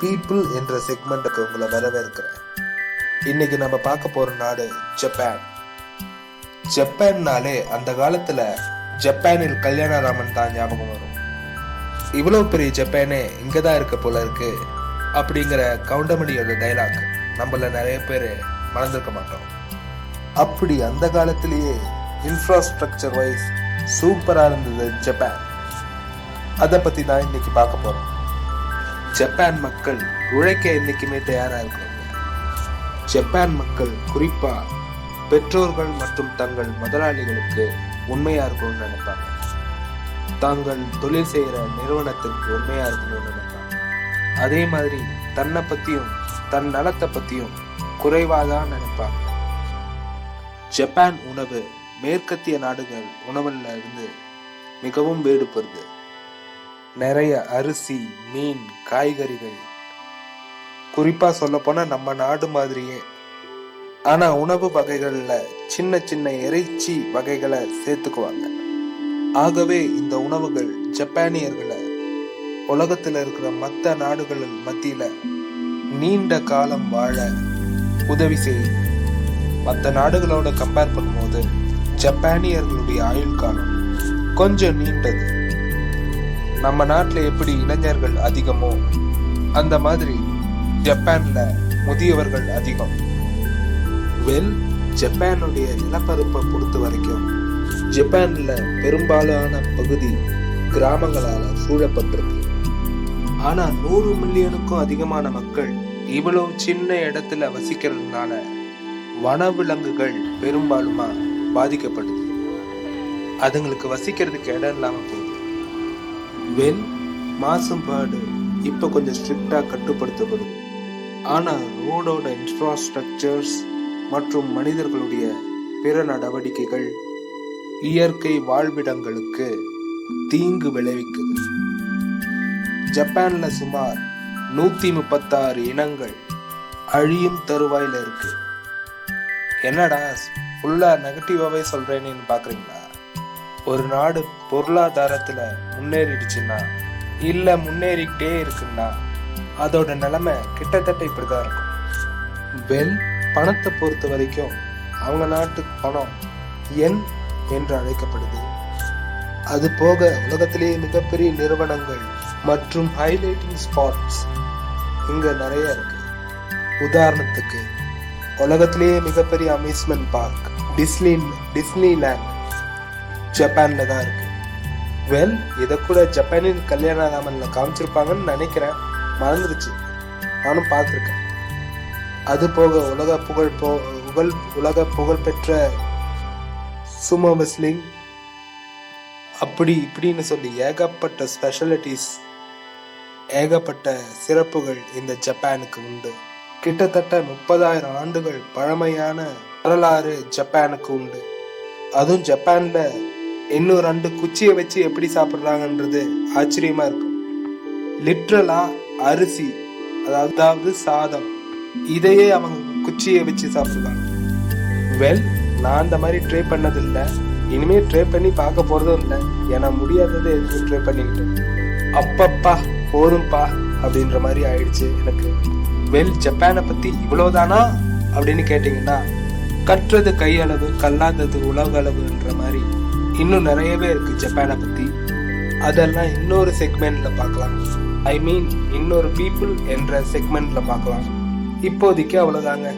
People என்ற செக்மெண்ட்டுக்கு உங்களை வரவேற்கிறேன். இன்னைக்கு நம்ம பார்க்க போற நாடு ஜப்பான் ஜப்பான்னாலே அந்த காலத்துல ஜப்பானில் கல்யாணராமன் தான் ஞாபகம் வரும். இவ்வளவு பெரிய ஜப்பானே இங்க தான் இருக்க போல இருக்கு அப்படிங்கிற கவுண்டமணியோட டைலாக் நம்மள நிறைய பேர் மறந்துருக்க மாட்டோம். அப்படி அந்த காலத்திலேயே இன்ஃப்ராஸ்ட்ரக்சர் வைஸ் சூப்பராக இருந்தது ஜப்பான் அதை பற்றி தான் இன்னைக்கு பார்க்க போகிறோம் ஜப்பான் மக்கள் உழைக்க என்றைக்குமே தயாரா இருக்கிறாங்க ஜப்பான் மக்கள் குறிப்பா பெற்றோர்கள் மற்றும் தங்கள் முதலாளிகளுக்கு உண்மையா இருக்கணும்னு நினைப்பாங்க. தாங்கள் தொழில் செய்கிற நிறுவனத்திற்கு உண்மையா இருக்கணும்னு நினைப்பாங்க. அதே மாதிரி தன்னை பத்தியும் தன் நலத்தை பத்தியும் குறைவாதான் நினைப்பாங்க. ஜப்பான் உணவு மேற்கத்திய நாடுகள் உணவுல இருந்து மிகவும் வேறுபடுது. நிறைய அரிசி மீன் காய்கறிகள். குறிப்பாக சொல்லப்போனால் நம்ம நாடு மாதிரியே. ஆனால் உணவு வகைகளில் சின்ன சின்ன இறைச்சி வகைகளை சேர்த்துக்குவாங்க. ஆகவே இந்த உணவுகள் ஜப்பானியர்களை உலகத்தில் இருக்கிற மற்ற நாடுகளில் மத்தியில் நீண்ட காலம் வாழ உதவி செய்யும். மற்ற நாடுகளோட கம்பேர் பண்ணும்போது ஜப்பானியர்களுடைய ஆயுள் காலம் கொஞ்சம் நீண்டது. நம்ம நாட்டில் எப்படி இளைஞர்கள் அதிகமோ அந்த மாதிரி ஜப்பான்ல முதியவர்கள் அதிகம். வெல் ஜப்பானுடைய நிலப்பரப்பை பொறுத்த வரைக்கும் ஜப்பான்ல பெரும்பாலான பகுதி கிராமங்களால சூழப்பட்டிருக்கு. ஆனா நூறு மில்லியனுக்கும் அதிகமான மக்கள் இவ்வளவு சின்ன இடத்துல வசிக்கிறதுனால வனவிலங்குகள் பெரும்பாலுமா பாதிக்கப்படுது. அதுங்களுக்கு வசிக்கிறதுக்கு இடம் இல்லாமல் போகுது. வெல் மாசுபாடு இப்போ கொஞ்சம் ஸ்ட்ரிக்டாக கட்டுப்படுத்தப்படுது ஆனால் ரோடோட இன்ஃப்ராஸ்ட்ரக்சர்ஸ் மற்றும் மனிதர்களுடைய பிற நடவடிக்கைகள் இயற்கை வாழ்விடங்களுக்கு தீங்கு விளைவிக்குது. ஜப்பானில் சுமார் நூற்றி முப்பத்தாறு இனங்கள் அழியும் தருவாயில் இருக்கு. என்னடா ஃபுல்லாக நெகட்டிவாகவே சொல்கிறேன்னு பார்க்குறீங்களா ஒரு நாடு பொருளாதாரத்தில் முன்னேறிடுச்சுன்னா இல்லை முன்னேறிக்கிட்டே இருக்குன்னா அதோட நிலைமை கிட்டத்தட்ட இப்படிதான் இருக்கும். வெல் பணத்தை பொறுத்த வரைக்கும் அவங்க நாட்டு பணம் என் என்று அழைக்கப்படுது. அது போக உலகத்திலேயே மிகப்பெரிய நிறுவனங்கள் மற்றும் ஹைலைட்டிங் ஸ்பாட்ஸ் இங்கே நிறைய இருக்கு. உதாரணத்துக்கு உலகத்திலேயே மிகப்பெரிய amusement park Disney Disneyland தான் இருக்கு. வெல் இதை கூட ஜப்பானின் கல்யாணராமன்ல காமிச்சிருப்பாங்கன்னு நினைக்கிறேன். மறந்துருச்சு. நானும் பார்த்துருக்கேன். அது போக உலக புகழ் போ புகழ் உலக புகழ்பெற்ற சுமோ வெஸ்லிங் அப்படி இப்படின்னு சொல்லி ஏகப்பட்ட ஸ்பெஷலிட்டிஸ் ஏகப்பட்ட சிறப்புகள் இந்த ஜப்பானுக்கு உண்டு. கிட்டத்தட்ட முப்பதாயிரம் ஆண்டுகள் பழமையான வரலாறு ஜப்பானுக்கு உண்டு. அதுவும் ஜப்பானில் இன்னும் ரெண்டு குச்சியை வச்சு எப்படி சாப்பிட்றாங்கன்றது ஆச்சரியமா இருக்கும் லிட்ரலா அரிசி அதாவது சாதம் இதையே அவங்க குச்சியை வச்சு சாப்பிடுவாங்க. வெல் நான் அந்த மாதிரி ட்ரை பண்ணதில்லை. இனிமே ட்ரை பண்ணி பார்க்க போறதும் இல்லை. ஏன்னா முடியாததை எதுவும் ட்ரை பண்ணிக்கிட்டு? அப்பப்பா போதும்பா அப்படின்ற மாதிரி ஆயிடுச்சு எனக்கு. வெல் ஜப்பானை பத்தி இவ்வளவுதானா? அப்படின்னு கேட்டிங்கன்னா கற்றது கையளவு கல்லாதது உலகளவுன்ற மாதிரி. இன்னும் நிறையவே இருக்கு ஜப்பானை பத்தி. அதெல்லாம் இன்னொரு செக்மெண்ட்ல பார்க்கலாம். ஐ மீன் இன்னொரு பீப்புள் என்ற செக்மெண்ட்ல பார்க்கலாம். இப்போதைக்கு அவ்வளோதாங்க